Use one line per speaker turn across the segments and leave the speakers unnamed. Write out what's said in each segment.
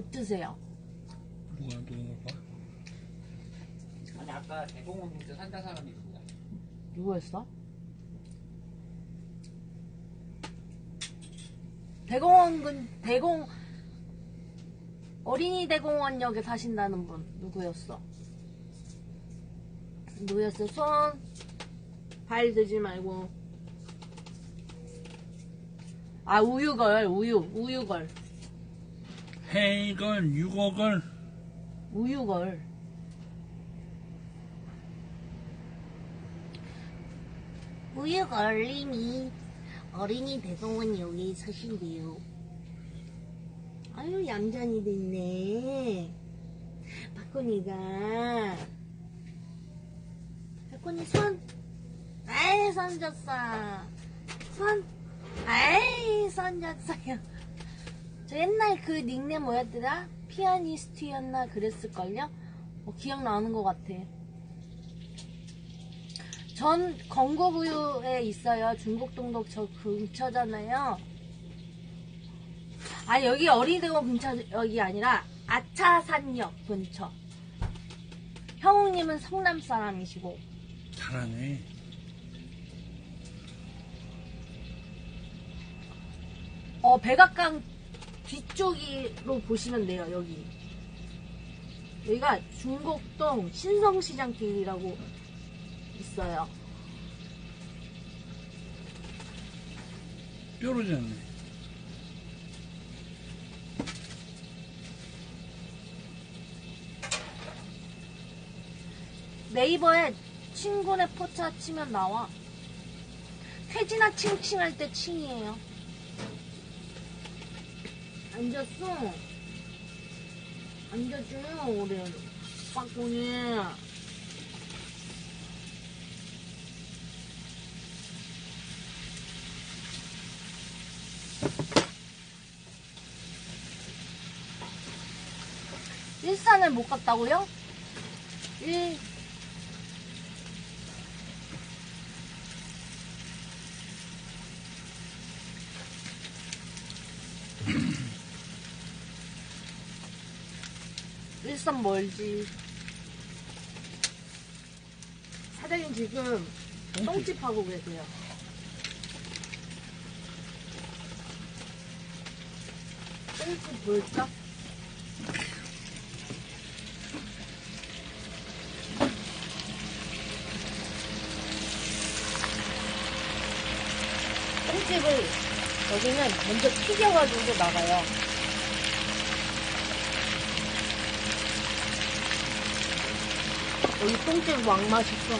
못 드세요.
뭐가 누군가 봐?
아니 아까 대공원 근처 산다 사람이 누구야?
누구였어? 대공원 근 대공 어린이 대공원역에 사신다는 분 누구였어? 누구였어? 손 발 들지 말고 아 우유걸 우유 우유걸
헤이걸, 유거걸,
우유걸. 우유걸님이 어린이 대공원역에 사신대요. 아유 얌전히 됐네. 박군이가. 박군이 손. 아이 손 줬어 손. 아이 손 줬어요 저 옛날 그 닉네임 뭐였더라? 피아니스트였나 그랬을걸요? 어, 기억나는 것 같아. 전 건고구유에 있어요. 중국동독 저 근처잖아요. 아 여기 어린이대공원 근처 여기 아니라 아차산역 근처. 형우님은 성남 사람이시고
잘하네.
어 백악관 뒤쪽으로 보시면 돼요 여기. 여기가 중곡동 신성시장길이라고 있어요.
뾰루지 않네.
네이버에 친구네 포차 치면 나와. 태진아 칭칭할 때 칭이에요 앉았어. 앉아줘요 우리 빠꾸니 일산을 못 갔다고요? 일 일산 멀지. 사장님 지금 똥집 하고 계세요. 똥집 볼까? 똥집을 여기는 먼저 튀겨가지고 나가요. 여기 똥집 왕 맛있어.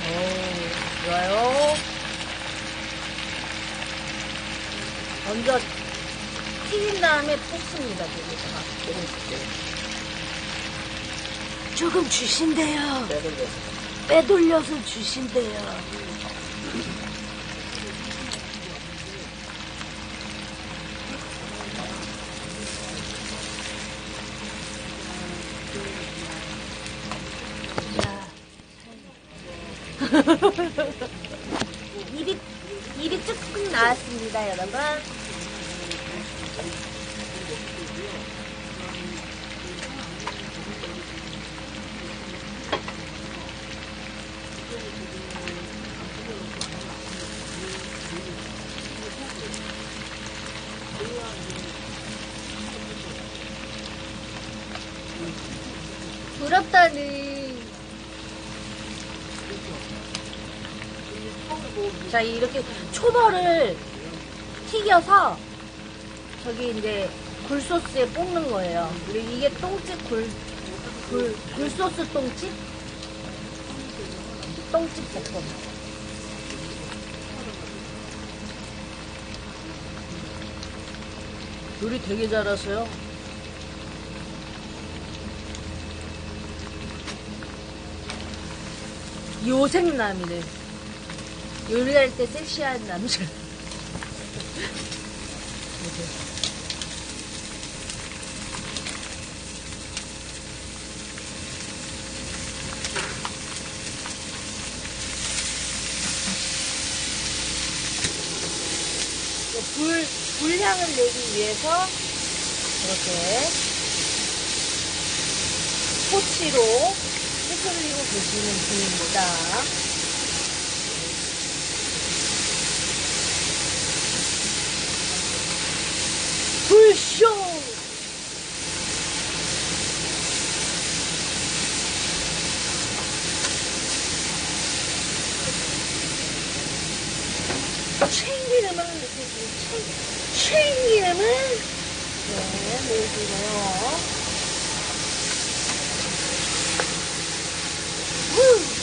오, 좋아요. 먼저 튀긴 다음에 볶습니다, 여기다가. 조금 주신대요. 빼돌려서 주신대요. 입이, 입이 조금 나왔습니다, 여러분. 부럽다니. 자, 이렇게 초벌을 튀겨서 저기 이제 굴소스에 볶는 거예요. 그리고 이게 똥집 굴, 굴, 굴소스 똥집? 똥집 볶음. 요리 되게 잘하세요. 요생남이래. 요리할 때 섹시한 남자. 불, 불향을 내기 위해서 이렇게 토치로 휘두르고 계시는 중입니다. 불쇼! 참기름을 참기름을 네, 넣어주고요. 후!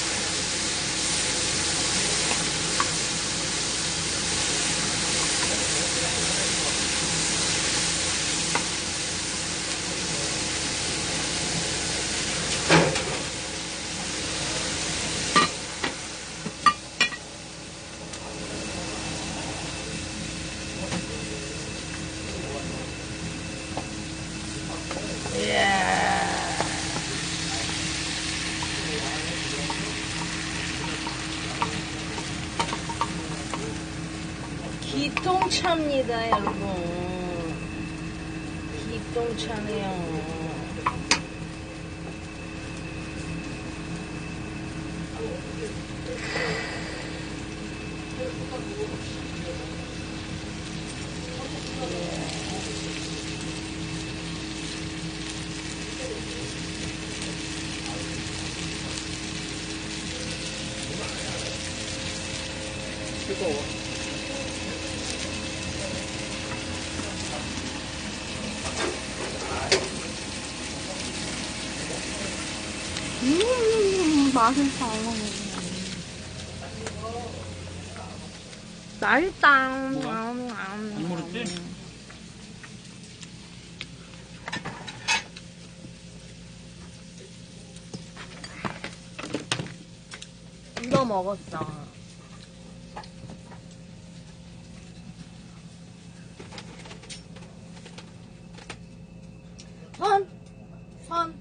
이야. 기똥차입니다, 여러분. 기똥차네요.
뜨거워.
음, 맛있어. 맛있다.
뭐가?
음, 음.
안 모르지?
너 먹었어. 손, 손,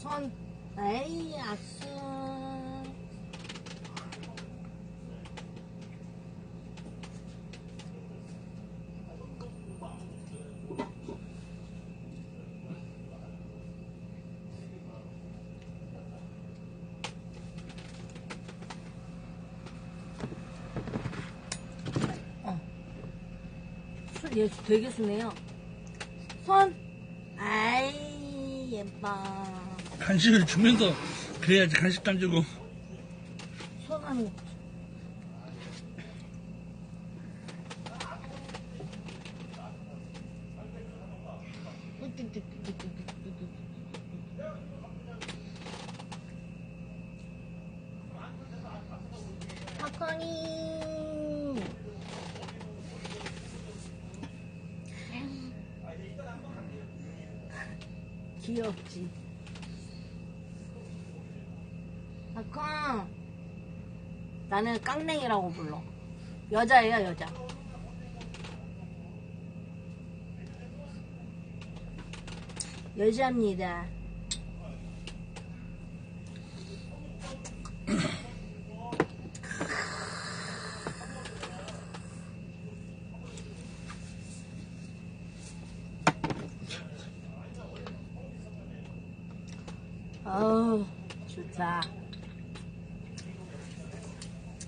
손. 에이, 아싸. 술, 얘 되게 순해요. 손. 아이, 예뻐.
간식을 주면서 그래야지 간식도 안 주고
손 하는 거. 팝콘이 귀엽지. 팝콘 나는 깡냉이라고 불러. 여자예요 여자. 여자입니다 어우 좋다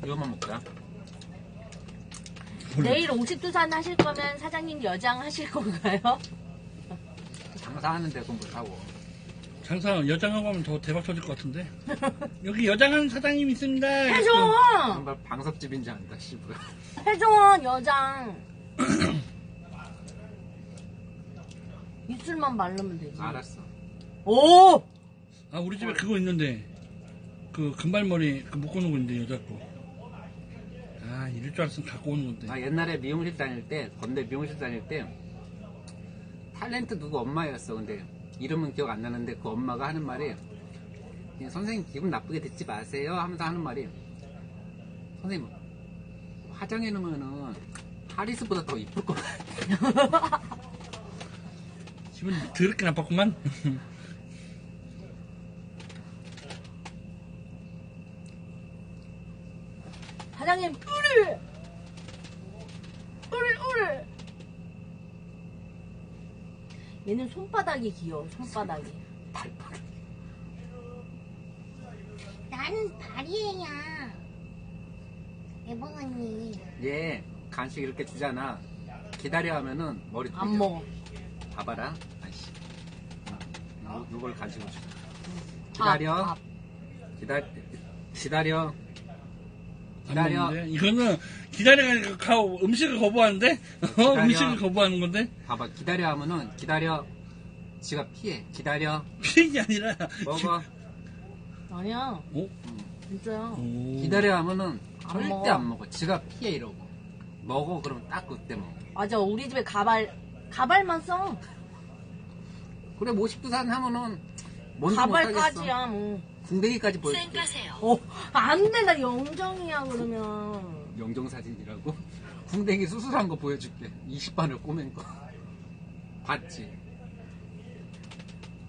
이거만 먹자.
내일 50두산 하실 거면 사장님 여장 하실 건가요?
장사하는데 그건 못하고.
장사 여장하고 하면 더 대박 터질 것 같은데 여기 여장하는 사장님 있습니다
해줘!
정말 방석집인 줄 안다, 씨부야.
해줘 여장 입술만 바르면 되지
알았어.
오!
아 우리 집에 그거 있는데 그 금발머리 그 묶어놓은 거 있는데 여자 거 아 이럴 줄 알았으면 갖고 오는 건데
나 옛날에 미용실 다닐 때, 건대 미용실 다닐 때, 탤런트 누구 엄마였어. 근데 이름은 기억 안 나는데 그 엄마가 하는 말이, 그냥 선생님 기분 나쁘게 듣지 마세요 하면서 하는 말이, 선생님, 화장해 놓으면은 하리스보다 더 이쁠 것 같아.
기분 더럽게 나빴구만
사장님 우리 우리 우리 얘는 손바닥이 귀여워, 손바닥이.
발바닥.
나는 발이에야. 예봉 언니.
얘 간식 이렇게 주잖아. 기다려 하면은 머리
안
돌려.
먹어.
봐봐라. 아이씨. 어, 요- 요걸 간식으로 줘.
밥,
기다려.
밥.
기다 기다려.
안
기다려.
먹는데? 이거는 기다려가니까 가, 음식을 거부하는데? 어,
기다려.
음식을 거부하는 건데?
봐봐. 기다려 하면은 기다려. 지가 피해. 기다려.
게 아니라.
먹어.
아니야,
오?
진짜야.
오.
기다려 하면은
안
절대
먹어.
안 먹어. 지가 피해 이러고. 먹어 그러면 딱 그때 먹어.
맞아, 우리 집에 가발, 가발만 써.
그래 모식두산 하면은 뭔지 못하겠어.
가발까지야, 뭐.
궁뎅이까지 보여줄게.
어, 안 돼, 나 영정이야, 그러면.
영정 사진이라고. 궁뎅이 수술한 거 보여줄게. 20반을 꼬맨 거. 봤지?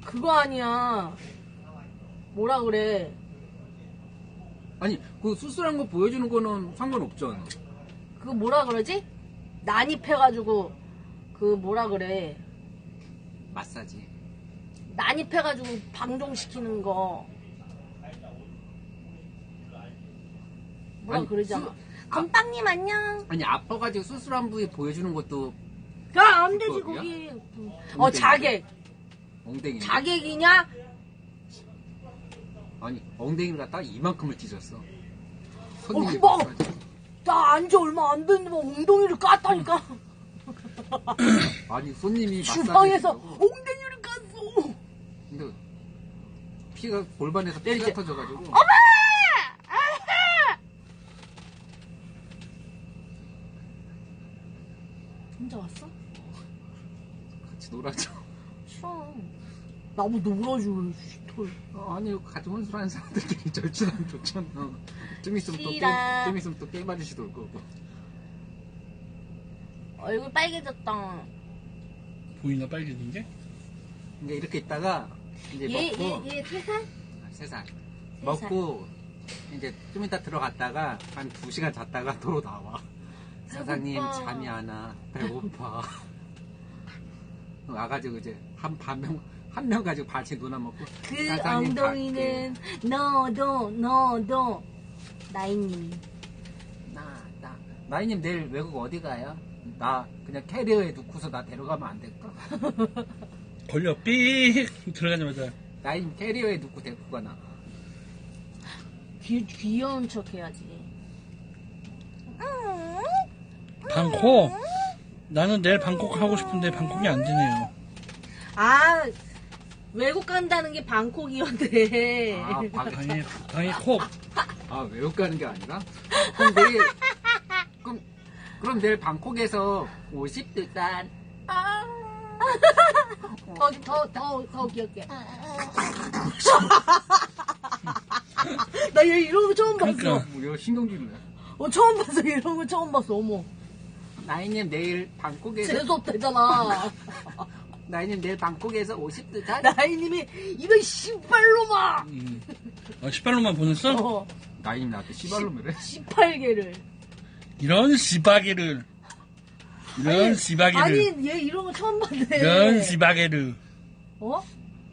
그거 아니야. 뭐라 그래.
아니 그 수술한 거 보여주는 거는 상관없잖아.
그거 뭐라 그러지? 난입해가지고, 그 뭐라 그래.
마사지.
난입해가지고 방종시키는 거. 뭐라
아니,
그러잖아.
수-
건빵님 안녕.
아니 아파가지고 수술한 부위 보여주는 것도
야, 안 되지,
그거야?
거기. 어, 자객.
엉덩이.
자객이냐?
아니 엉덩이를 갖다가 이만큼을 찢었어.
어,
손님이
뭐.
와가지고.
나 안지 얼마 안 됐는데 뭐 엉덩이를 깠다니까.
아니 손님이
주방에서
마사지 해주려고.
엉덩이를 깠어.
근데 피가 골반에서 피가
때리지.
터져가지고.
혼자 왔어?
같이 놀아줘.
싫어. 나뭐 놀아줘, 털.
어, 아니 같이 혼술하는 사람들끼리 절친하면 좋잖아. 좀 있으면 또 게임,
싫어.
좀 있으면 또 게임 아저씨도 올 거고.
얼굴 빨개졌다.
보이나 빨개진 게?
그러니까 이렇게 있다가 이제
얘,
먹고
얘, 얘 세살?
아, 세 살. 먹고 이제 좀 이따 들어갔다가 한 두 시간 잤다가 도로 나와. 사장님
배고파.
잠이 안 와. 배고파. 와가지고 이제 한 반명 한 명 가지고 같이 누나 먹고
그
사장님
엉덩이는 너도, 너도.
갈게. 나, 나. 나이님 내일 외국 어디 가요? 나 그냥 캐리어에 넣고서 나 데려가면 안 될까?
걸려, 삑! 들어가자마자.
나이님 캐리어에 넣고 데리고 가나?
귀, 귀여운 척 해야지.
방콕! 나는 내일 방콕 하고 싶은데 방콕이 안 되네요.
아, 외국 간다는 게 방콕이었대.
아, 방,
방에, 방에 콕!
아 외국 가는 게 아니라? 그럼 내일 그럼 그럼 내일 방콕에서 50두단
더, 더, 더, 더 귀엽게. 나얘 이런 거 처음 봤어.
그러니까.
뭐야 신경질이네.
어, 처음 봤어. 이런 거 처음 봤어. 어머.
나이님 내일 방콕에서
재수없대잖아.
나이님 내일 방콕에서 50두단
나이님이 이런 신발로마.
음. 어, 신발로만 보냈어?
어,
나이님 나한테 씨발놈이래.
18개를.
이런 시바게를. 이런 시바게를.
아니, 얘 이런 거 처음 봤네.
이런 시바게를.
어?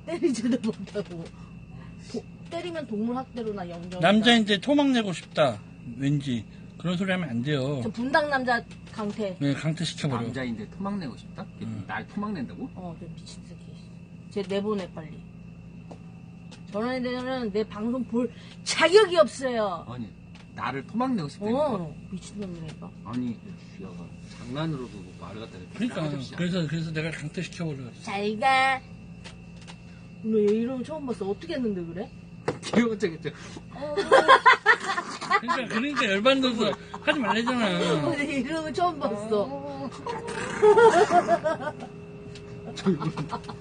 때리지도 못하고. 도- 때리면 동물 학대로 나 영정.
남자인데 토막 내고 싶다. 왠지. 그런 소리 하면 안 돼요.
저 분당 남자 강태.
네, 강퇴시켜버려.
남자인데 토막 내고 싶다?
음.
날 토막 낸다고?
어, 저 미친 새끼. 쟤 내보내 빨리. 저런 애들은 내 방송 볼 자격이 없어요.
아니 나를 토막 내고 싶다.
어, 미친놈이니까.
아니 야, 장난으로도 말을 갖다 이렇게
그러니까
싸가지없이
그래서 그래서 내가 강퇴시켜버려.
잘 가. 너얘 거 처음 봤어. 어떻게 했는데 그래?
귀여운 척했죠.
그러니까 그러니까 열받아서 하지 말래잖아.
이런 거 처음 봤어.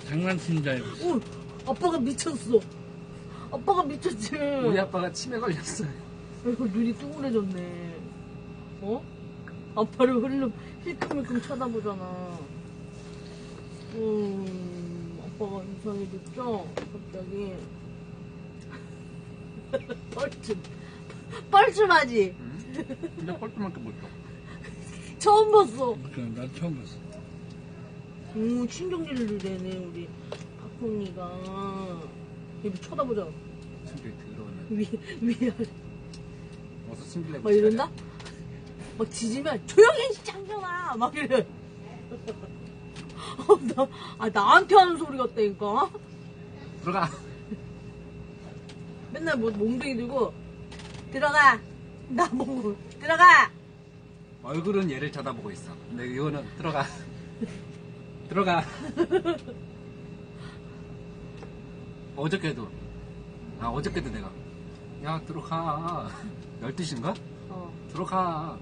장난치는 줄 알고.
어, 아빠가 미쳤어. 아빠가 미쳤지.
우리 아빠가 치매 걸렸어요.
아이고 눈이 둥그레졌네. 어? 아빠를 흘름 힐끔힐끔 쳐다보잖아. 음, 아빠가 이상해졌죠? 갑자기. 뻘쭘. 뻘쭘하지?
응? 근데 꼴뚜만큼 못 줘.
처음 봤어.
그러니까 나 처음 봤어.
오, 친정질을 내네, 우리 박홍이가. 여기 쳐다보자.
승질 더러우냐.
위, 위,
어서 승질내.
막 이런다? 막 지지면, 조용히 해, 장정아! 막 이래. 어, 나, 아, 나한테 하는 소리 같다니까?
들어가.
맨날 뭐, 몽둥이 들고, 들어가! 나 몽둥, 들어가!
얼굴은 얘를 쳐다보고 있어. 근데 이거는 들어가. 들어가. 어저께도. 아, 어저께도 내가. 야, 들어가. 12시인가?
어.
들어가.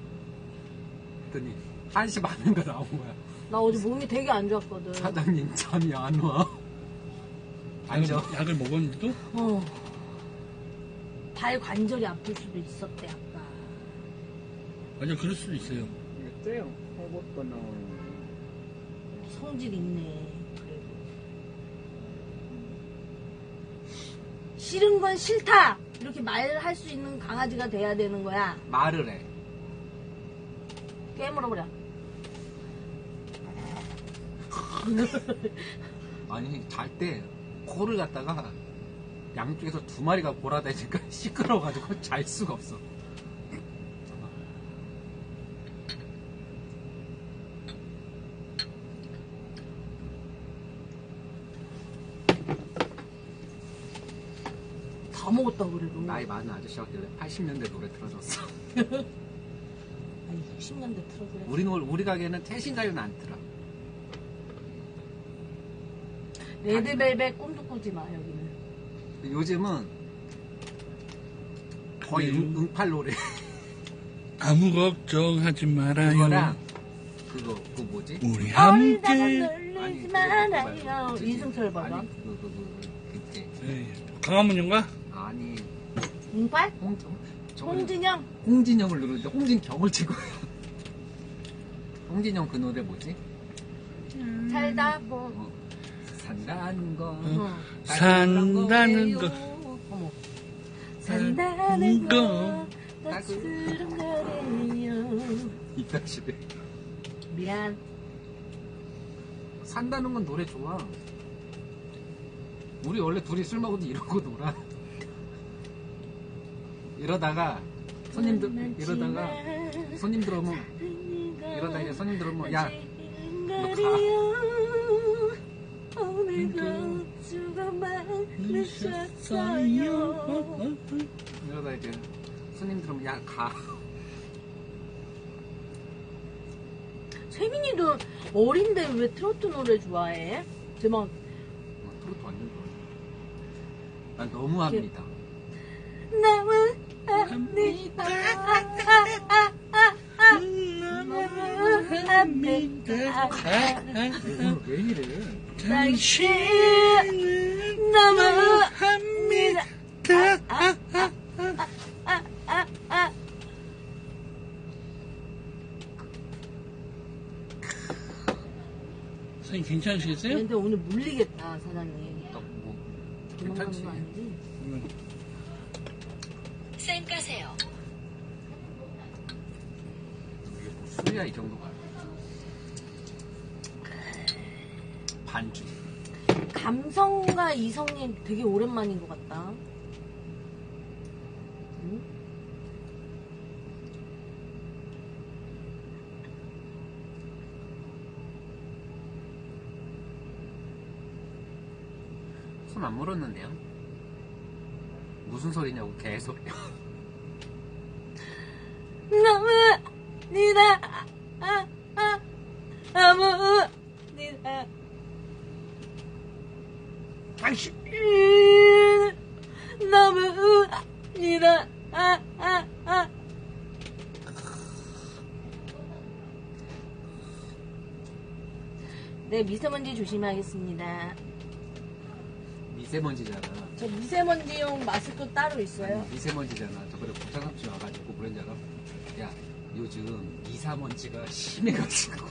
그랬더니, 1시 반인가 나온 거야.
나 어제 몸이 되게 안 좋았거든.
사장님, 잠이 안 와. 앉아.
약을, 약을 먹었는데도?
어. 발 관절이 아플 수도 있었대, 아까.
맞아, 그럴 수도 있어요.
이랬어요. 해봤거나.
성질 있네. 그래도. 싫은 건 싫다! 이렇게 말을 할수 있는 강아지가 돼야 되는 거야.
말을 해.
깨물어 버려.
아니, 잘 때, 코를 갖다가, 양쪽에서 두 마리가 골아대니까 시끄러워가지고 잘 수가 없어.
다 먹었다 그래도.
나이 많은 아저씨가 길래 80년대 노래 틀어줬어.
아니, 60년대 틀어줘야
우리, 노- 우리 가게는 태신 가요는 안 틀어.
레드벨벳 꿈도 꾸지 마, 여기는.
요즘은 거의
그래요?
응, 응팔 노래.
아무 걱정하지 말아요.
그거랑, 그거, 그 뭐지?
우리 함께.
놀리지
그거
말아요.
말고
이승철 버전.
아니, 그, 그, 그, 그때.
에이, 강화문인가?
아니,
응팔?
홍,
홍진영?
홍진영을 누르는데 홍진경을 치고. 홍진영 그 노래 뭐지?
살다 보.
어, 산다는 거.
어.
산다는 거.
어머. 산다는
거.
거. 따스른 거래요.
이따 시대.
미안.
산다는 건 노래 좋아. 우리 원래 둘이 술 먹어도 이러고 놀아. 이러다가 손님들 이러다가 손님 들어오면 이러다 이제 손님 들어오면 야너 가.
오늘도 수가 많으셨어요.
이러다 이제 손님 들어오면 야 가.
세민이도 어린데 왜 트로트 노래 좋아해? 제막
어, 그것도 완전 좋아. 난 너무 합니다.
나만 합니다. 합니다.
이거 왜 이래?
당신 너무 합니다.
선생님 괜찮으시겠어요?
근데 오늘 물리겠다 사장님.
뭐
도망가는
괜찮지.
거 아니지?
쌤 까세요.
이게 뭐 술이야 이 정도가. 반주.
감 성과 이성이 되게 오랜만인 것 같다. 응?
손안 물었는데요? 무슨 소리냐고 계속.
너무 니다 아, 아, 아무 니다 당신 너무 니다 아, 아, 아. 네 미세먼지 조심하겠습니다.
미세먼지잖아.
저 미세먼지용 마스크 따로 있어요.
아니, 미세먼지잖아. 저번에 국장삼촌 와가지고 그런 줄 알아? 야, 요즘 미세먼지가 심해가지고.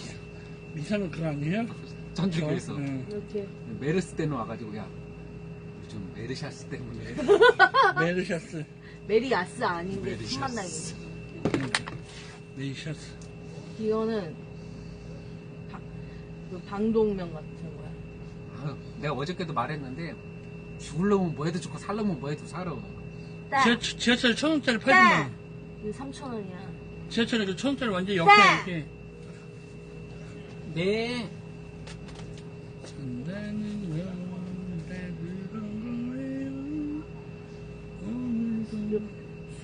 미사는 그거 아니에요?
전주교에서.
응.
이렇게
메르스 때는 와가지고, 야, 요즘 메르샤스 때문에.
메르샤스.
메리아스 아닌데
메리샤스.
숨만 나게.
메르샤스.
이거는 바- 그 방독면 같은 거야.
아유, 내가 어저께도 말했는데 죽을려면 뭐 해도 죽고 살려면 뭐 해도 살아.
딸,
지하, 지하철에 천 원짜리
딸.
팔지만
이거 3천 원이야.
지하철에 그천 원짜리 완전 역해
딸.
이렇게.
네.
산다는 건다 그런 거예요. 오늘도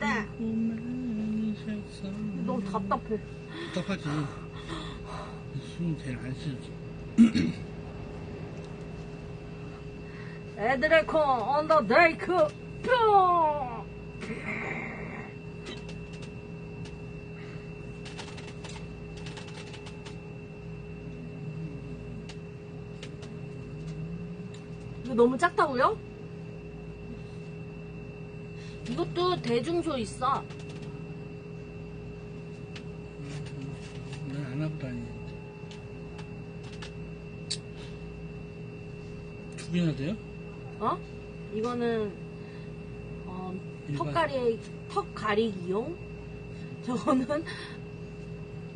딸.
수고 많으셨어.
너무 답답해.
답답하지. 숨 제일 안 쉬지.
애들의 코 언더 데이크 뿅. 이거 너무 작다고요? 이것도 대중소 있어.
난안 하고 다니. 두 개나 돼요?
어? 이거는 어,
일반.
턱가리 턱 가리기용. 저거는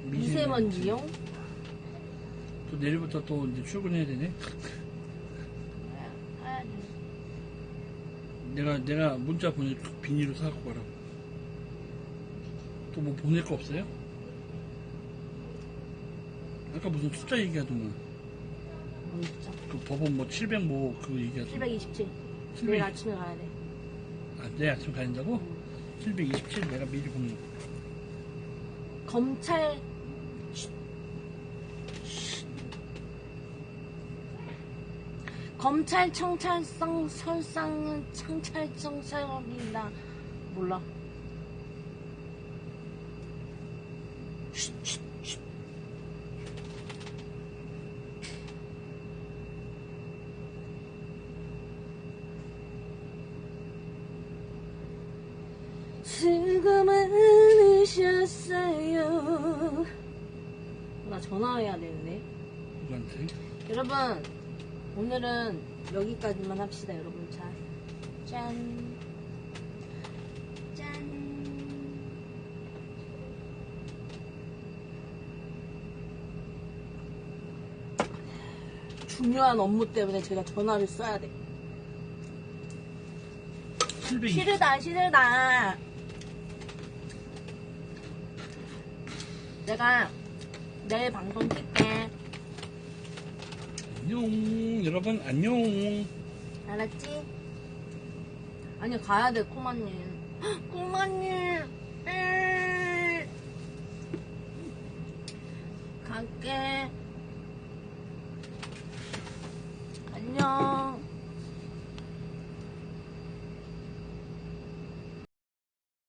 미세먼지용.
또 내일부터 또 이제 출근해야 되네. 내가 내가 문자 보내 비닐로 사갖고 가라고. 또 뭐 보낼 거 없어요? 아까 무슨 숫자 얘기하더만.
진짜.
그 법원 뭐 700 뭐 그거 얘기하더만.
727.
700.
내일 아침에 가야 돼.
아, 내일 아침 가야 된다고? 727 내가 미리 보내.
검찰 검찰 청찰성 설상은 청찰청 사업이다 몰라 전화해야 되는데
누구한테?
여러분 오늘은 여기까지만 합시다 여러분 자 짠. 짠. 중요한 업무 때문에 제가 전화를 써야 돼.
720.
싫으다, 싫으다. 내가 내일 방송 킬게.
안녕. 여러분, 안녕.
알았지? 아니 가야 돼 꼬마님 헉, 꼬마님 음. 갈게